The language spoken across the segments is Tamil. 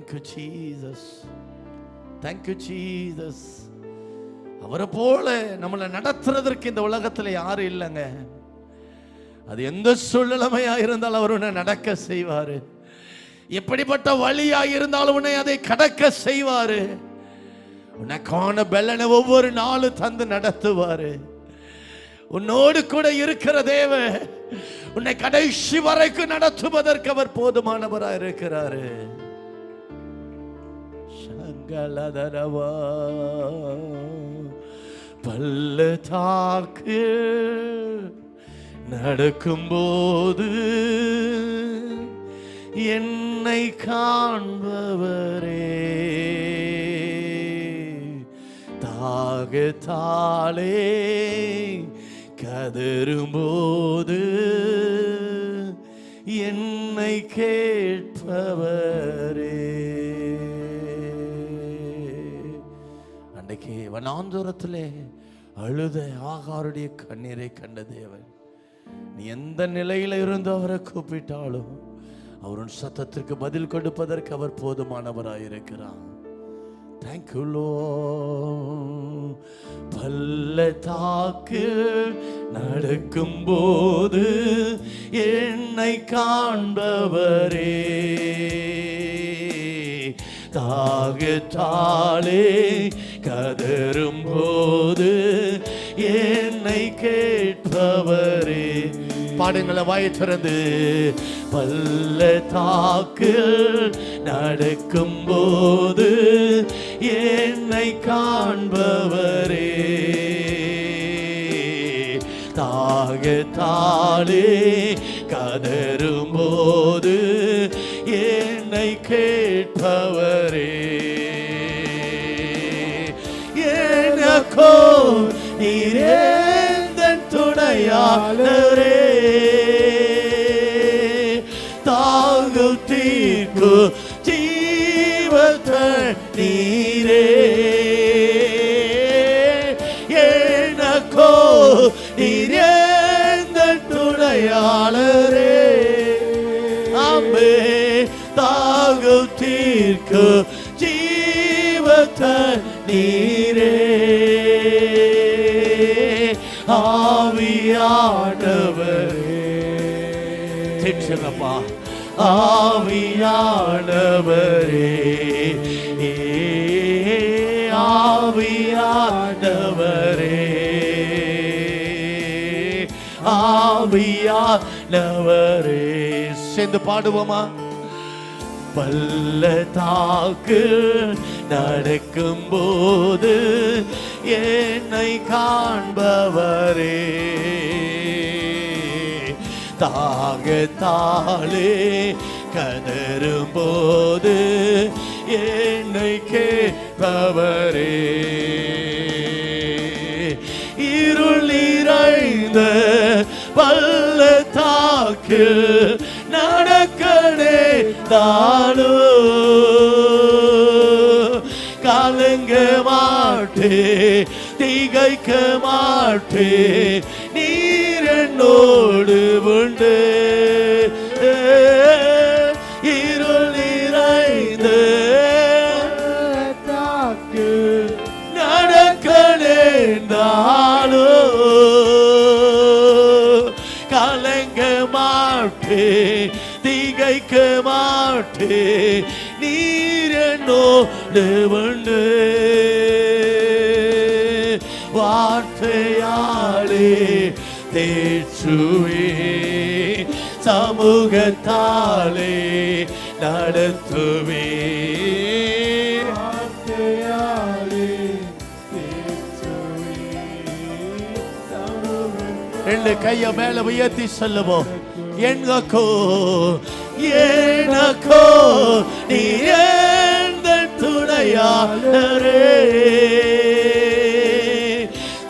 தேங்க்யூ ஜீசஸ் தேங்க்யூ ஜீசஸ் அவரை போல நம்மளை நடத்துறதற்கு இந்த உலகத்தில் யாரும் இல்லைங்க. அது எந்த சூழ்நிலைமையா இருந்தாலும் அவர் உன்னை நடக்க செய்வார். எப்படிப்பட்ட வழியா இருந்தாலும் உன்னை அதை கடக்க செய்வார். உனக்கான பெல்லனை ஒவ்வொரு நாளும் தந்து நடத்துவார். உன்னோடு கூட இருக்கிற தேவ உன்னை கடைசி வரைக்கும் நடத்துவதற்கு அவர் போதுமானவராக இருக்கிறாரு. சங்கலதரவா பள்ளத்தாக்கு நடக்கும்போது என்னை காண்பவரே. தாகத்தாலே கதரும்போது என்னை கேட்பவர். வனாந்தோரத்திலே அழுத ஆகாருடைய கண்ணீரை கண்ட தேவன். நீ எந்த நிலையில இருந்து அவரை கூப்பிட்டாலும் அவருடைய சத்தத்திற்கு பதில் கொடுப்பதற்கு அவர் போதுமானவராயிருக்கிறார் தேங்க்யூ லோ பள்ளத்தாக்கு நடக்கும் போது என்னை காண்பவரே. தாகத்தாலே கதரும் போது என்னை கேட்பவரே. பாடுங்களை வாய திறந்து. பல்ல தாக்கு நடக்கும் போது என்னை காண்பவரே. தாகத்தாலே கதரும் போது ஏ என்னை கேட்பவரே எனக்கோ நீரேந்தன் துணையாளரே ஜீவத்த நீரே. ஆவியானவரே. திட்டுங்கப்பா ஆவியானவரே. ஆவியானவரே. ஆவியானவரே. சேர்ந்து பாடுவோமா? பள்ளத்தாக்கு நடக்கும் போது என்னை காண்பவரே. தாகத்தாலே கதரும் போது என்னை கேட்பவரே. இருள் நிறைந்த பள்ளத்தாக்கு நடக்கணே தானோ. மாட்டே திகைக்க மாட்டே நீர் என்னோடு உண்டு இருள் நிறைந்து தாக்கு நடக்க நேர்ந்தாலோ கலங்க மாட்டே திகைக்க மாட்டே நீர் என்னோடு உண்டு. தேற்றுவே. சமூகத்தாலே நடத்துவே. ரெண்டு கைய மேல உயர்த்தி சொல்லுவோம். எங்கக்கோ எனக்கோ நீ துணையாளரே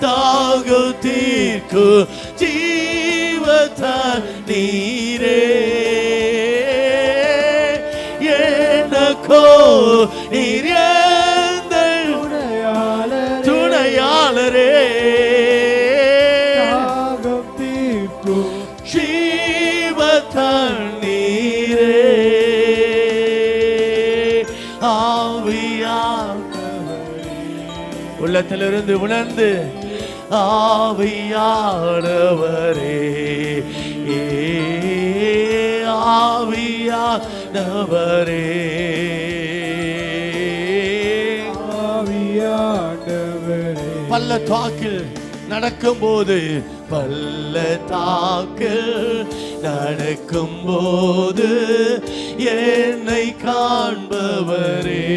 தாகு தீர்க்கு நீர் துணையாளரே. உள்ளத்திலிருந்து உணர்ந்து ஆவியானவரே. ஆவியானவரே. பள்ளத்தாக்கில் நடக்கும்போது பள்ளத்தாக்கில் நடக்கும்போது என்னை காண்பவரே.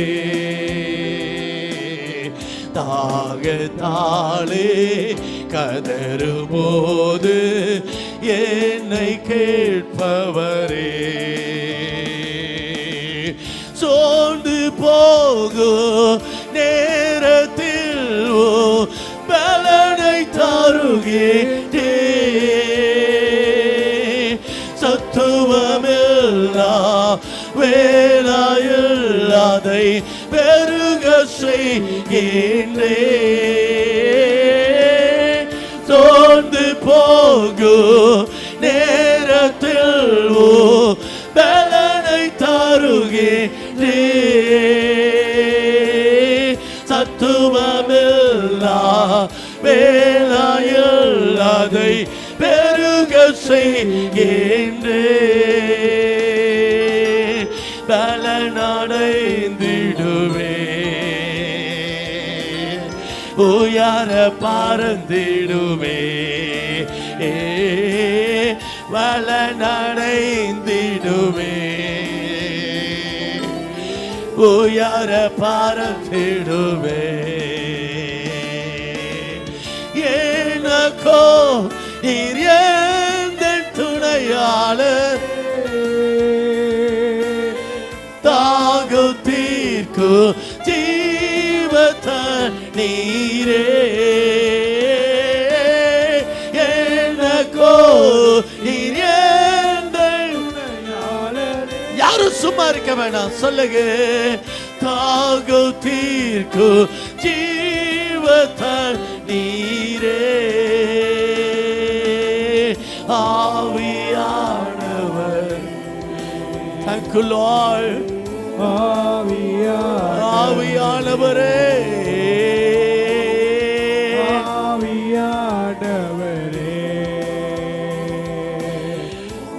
தாகத்தாலே கதறும்போது என்னை கேட்பவரே. சோர்ந்து போகும் சத்துவமில்லா வேலாயில் பெருக செய்கின்றே. சோர்ந்து போகும் செய்கின்றே. பலனடைந்திடுவே உயர பறந்திடுவே. ஏ வளனடைந்திடுவே. உயர பறந்திடுவே. எனக்கோ நீர் துணையாளர் தாகு தீர்க்கு ஜீவத்த நீரே. எனக்கோ யாரும் சும்மா இருக்க வேணாம் சொல்லுங்க. தாகு தீர்க்கு ஜீவத்த நீரே. ஆவி Lord. ஆவியானவரே. ஆவியானவரே.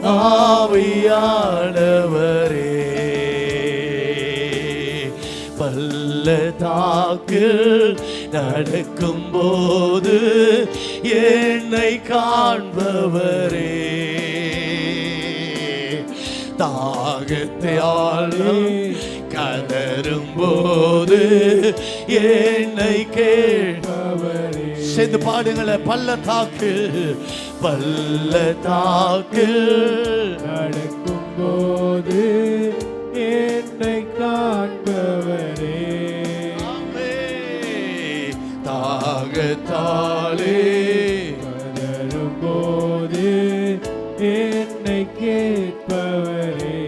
ஆவியானவரே. பள்ளத்தாக்கு நடக்கும் போது என்னை காண்பவரே. தாகத்தையாலும் கதரும் போது என்னை கேட்பவரே சேர்ந்து பாடுங்களே பள்ளத்தாக்கு பள்ளத்தாக்கு நடக்கும் போது என்னை காண்பவரே. தாகத்தாலே கேட்பவரே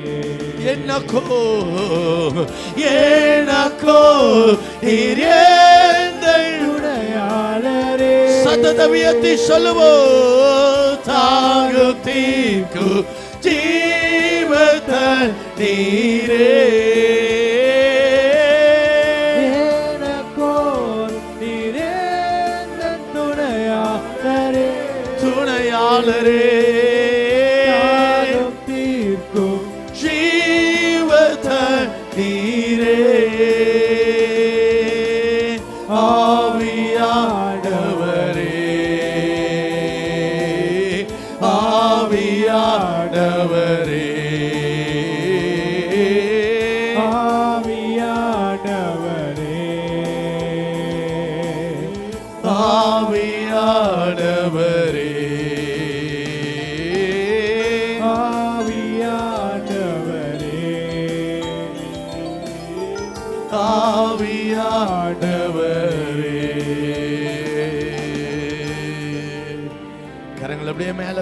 எனக்கோ எனக்கோ நீர் எங்கள் உடையாளரே. சத்ததவியத்தை சொல்லுவோ தாகு தீக்கு ஜீவத்த நீரே. துணையாளரே.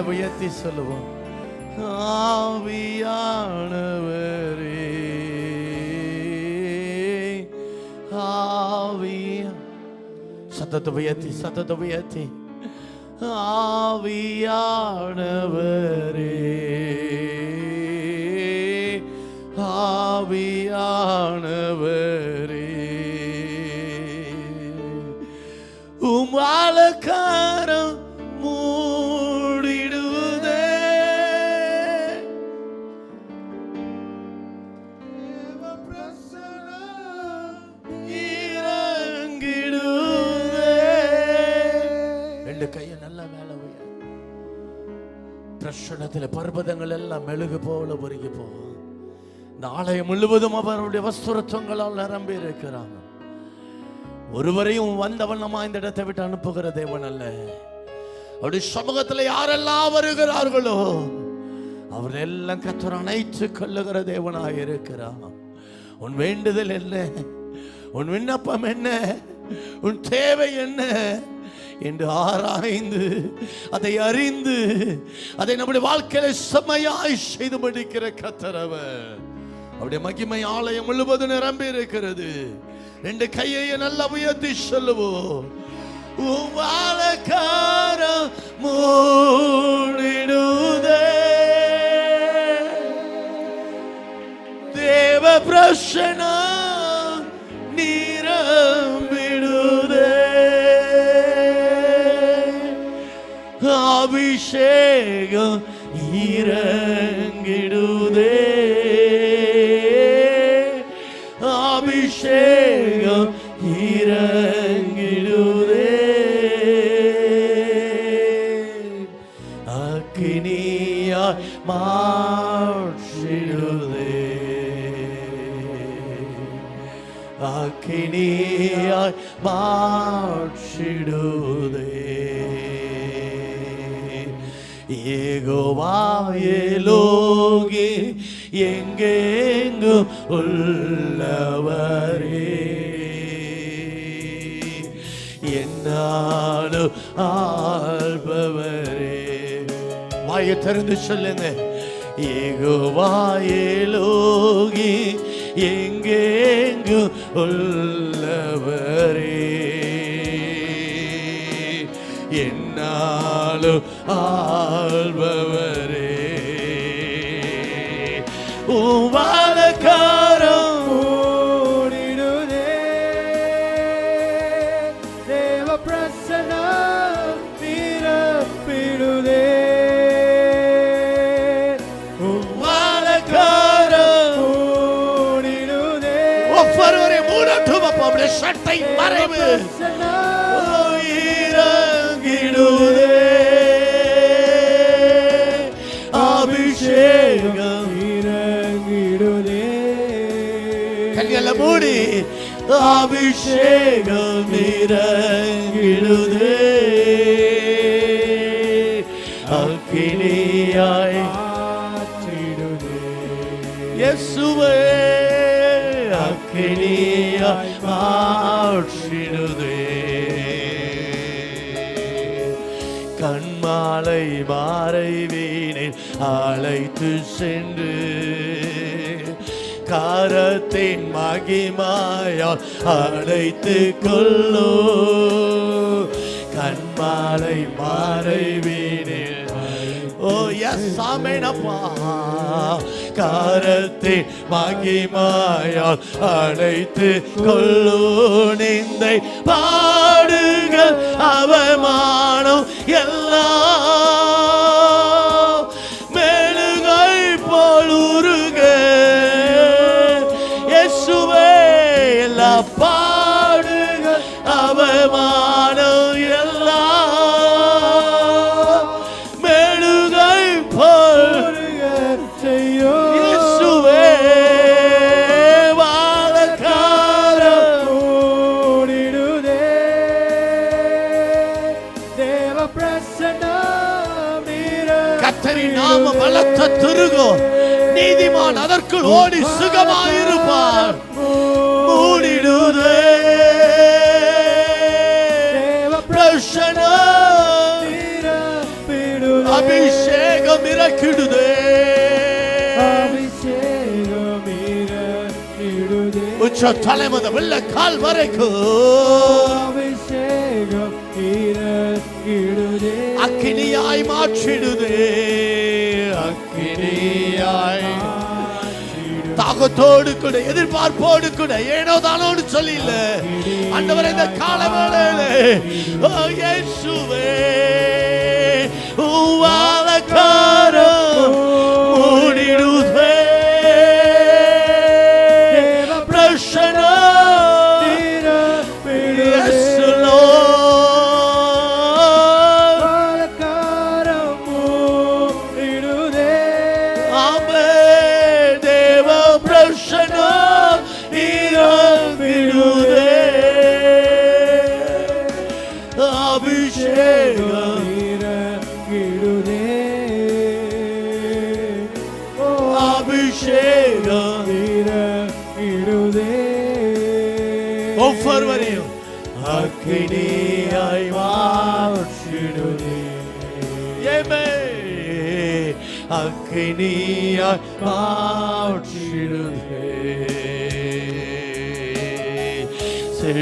உயர்த்தி சொல்லுவோம். ஆவியானவரே ஆவியா சத்தத்தை உயர்த்தி சத்தத்தை உயர்த்தி. ஆவியானவரே ஆவியானவர். காலத்தில் பர்வதங்கள் எல்லாம் மெழுகு போல பொறுக்கி போகும். இந்த ஆலயம் முழுவதும் அவருடைய வஸ்துரத்துவங்களால் நிரம்பி இருக்கிறாங்க ஒருவரையும் வந்தவண்ணமா இந்த இடத்தை விட்டு அனுப்புகிற தேவன் அல்ல. அவருடைய சமூகத்தில் யாரெல்லாம் வருகிறார்களோ அவர் எல்லாம் கத்தர் அணைத்து கொள்ளுகிற தேவனாக இருக்கிறான். உன் வேண்டுதல் என்ன? உன் விண்ணப்பம் என்ன? உன் தேவை என்ன? என்று ஆராய்ந்து அதை அறிந்து அதை நம்முடைய வாழ்க்கையில செம்மையாய் செய்து முடிக்கிற கத்தரவர் அவருடைய மகிமை ஆலயம் முழுவதும் நிரம்பி இருக்கிறது. ரெண்டு கையை நல்லா உயர்த்தி சொல்லுவோம். உவாலக்காரம் மூடிடுதே. தேவ பிரசனா அபிஷேகம் இறங்கிடுதே அபிஷேகம் இறங்கிடுதே அக்கினியாய் மாற்றிடுதே. அக்கினியாய் மாற்றிடுதே. ஏகோவாயலோகி எங்கெங்கும் உள்ளவரே. என்னாலும் ஆள்பவரே. வாயை திறந்து சொல்லுங்க. ஏகோவாயலோகி எங்கெங்கு உள்ளவரே. என்னாலும் ஆள்பவரே. உவாலக்காரம் மூடி அபிஷேகம் இறங்கிடுதே. அக்கினியாய் இயேசுவே அக்கினியாய் மாற்றிடுதே கண்மாலை மாறை வீணில் அழைத்து சென்று கரத்தின் மகிமாயால் அழைத்து கொள்ளோ. கண்மாலை மாறை ஓ எஸ் ஆமேனப்பா காரத்தின் மகிமாயால் அழைத்து கொள்ளோ. நிந்தை பாடுகள் அவமானம் எல்லாம் கத்தரி நாம பலத்த துருகோ நீதிமான் அதற்குள் ஓடி சுகமாயிருப்பார். மூடிடுதே. நிரப்பிடுதே அபிஷேகம் இறக்கிடுதே. உச்ச தலைமுத வெள்ள கால் வரைக்கும் அபிஷேகம் இறங்கிடுதே அக்கினியாய் മാറ്റിടുതേ அக்கினியாய் தாகத்தோடு கூட எதிர்பார்ப்போடு கூட ஏனோ தானோடு சொல்லி இல்ல ஆண்டவர் இந்த கால வேளையில ஓ இயேசுவே இறங்கிடுதே ஓ அபிஷேகம் இறங்கிடுதே ஒவ்வொருவரையும் அக்கினியாய்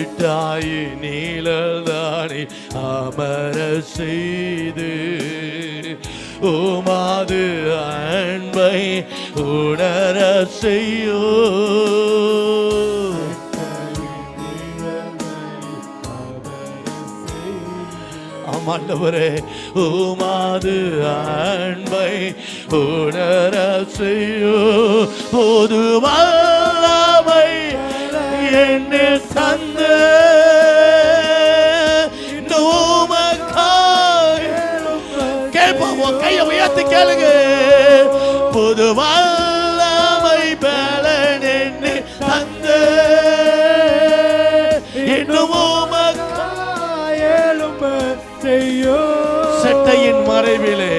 விட்டாய் நீலதானி அமர செய்து. உமாது அன்பை உணர செய்யோ. ஆண்டவரே உமாது அன்பை உணர செய்யோ. போதுமா என்னில் தந்து கேட்போம் கையை உயர்த்தி கேளுங்க. புது வல்லமை பலன் என்னை தந்து இன்னும் செய்யோ செட்டையின் மறைவிலே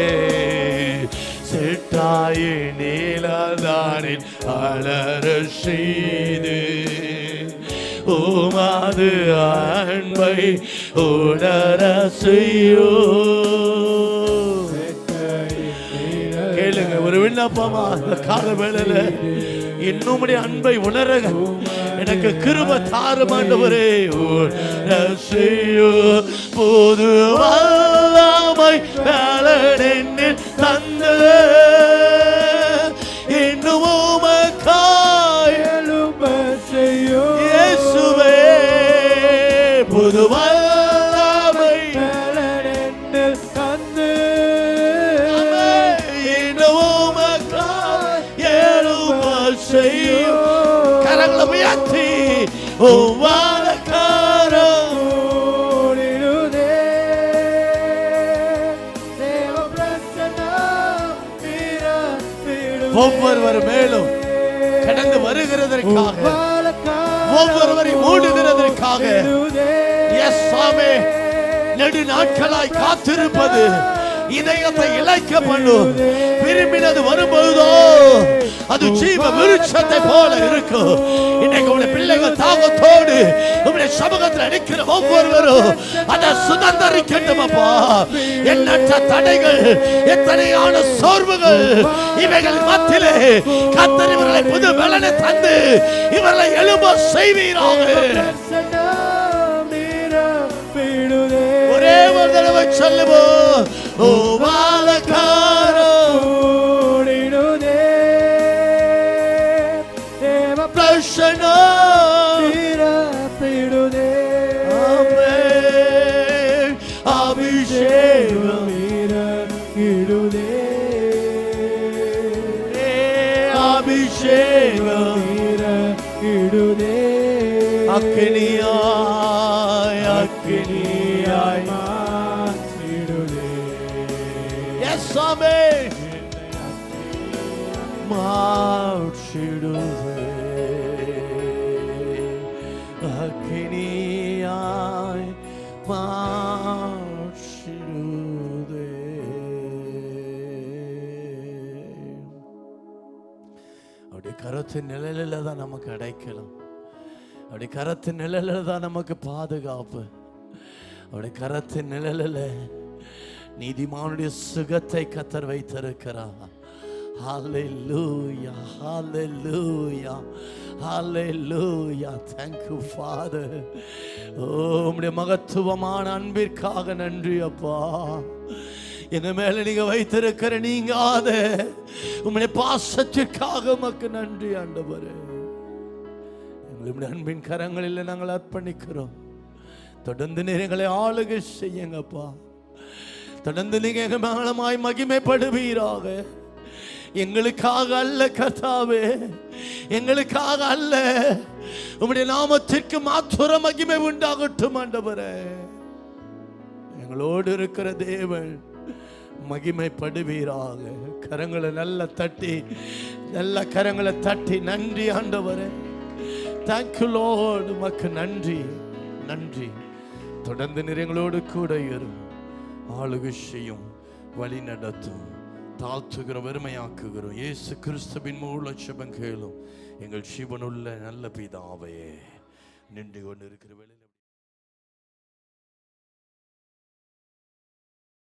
அலர செய்து. உமாது அன்பை உணர செய்யோ. கேளுங்க ஒரு விண்ணப்பமா? இந்த கால வேளையில இன்னும் அன்பை உணரங்க. எனக்கு கிருப தாருமாண்டவரே உணர செய்யோ. போது வல்லாமை பலனில் ஓடிடுதே. தேவ பிரசன்னம் நிரம்பிடுதே. ஒவ்வொருவர் மேலும் கடந்து வருகிறதற்காக ஒவ்வொருவரையும் மூடுகிறதற்காக ஓடிடுதே. எஸ் சாமே நெடு நாட்களாய் காத்திருப்பது இதயத்தை இழைக்க பண்ணும் விரும்பினது வரும்போதோ அது ஜீவ விருட்சத்தை போல இருக்கும் சமூகத்தில் நிற்கிற ஒவ்வொருவரும் அதை சுதந்திரிக்கட்டும் அப்பா எண்ணற்ற தடைகள் எத்தனையான சோர்வுகள் இவைகள் மத்தியிலே கத்தர் இவர்களை புது பலனை தந்து இவர்களை எழும்ப செய்வீராக. ஒரே ஒரு தடவை சொல்லுவோம் ஓ வாழக்கா அபிஷேகம் நிரம்பிடுதே. அக்கினியாய் அக்கினியாய் கருத்து கரத்தின் நிழலில் தான் நமக்கு அடைக்கலாம் அப்படி கரத்தின் நிழலில் தான் நமக்கு பாதுகாப்பு அப்படி கரத்தின் நிழலில் நீதிமானுடைய சுகத்தை கத்தர் வைத்திருக்கிறார் Hallelujah, hallelujah, hallelujah. Thank you, Father. ஓ உடைய மகத்துவமான அன்பிற்காக நன்றி அப்பா எங்க மேல நீங்க வைத்திருக்கிற நீங்காத உம்முடைய பாசத்திற்காக மக்கு நன்றி ஆண்டவர். எங்களுடைய அன்பின் கரங்களில் நாங்கள் அர்ப்பணிக்கிறோம். தொடர்ந்து நேரங்களை ஆளுகை செய்யுங்கப்பா. தொடர்ந்து நீங்க எங்க மேலமாய் மகிமைப்படுவீராக. எங்களுக்காக அல்ல கர்த்தாவே. எங்களுக்காக அல்ல. உம்முடைய நாமத்திற்கு மாத்துர மகிமை உண்டாகட்டும் ஆண்டவரே. எங்களோடு இருக்கிற தேவன் மகிமைப்படுவீராக. கரங்களை நல்லா தட்டி நல்ல கரங்களை தட்டி நன்றி ஆண்டவரே. தேங்க்யூ லோடு உமக்கு நன்றி நன்றி. தொடர்ந்து நிறைங்களோடு கூட இரும் ஆளுகை செய்யும் வழி நடத்தும் தாழ்த்துகிறோம் வெறுமையாக்குகிறோம். இயேசு கிறிஸ்துவின் மூல செபம் கேளும். எங்கள் சிவனுள்ள நல்ல பிதாவையே நின்று கொண்டு இருக்கிற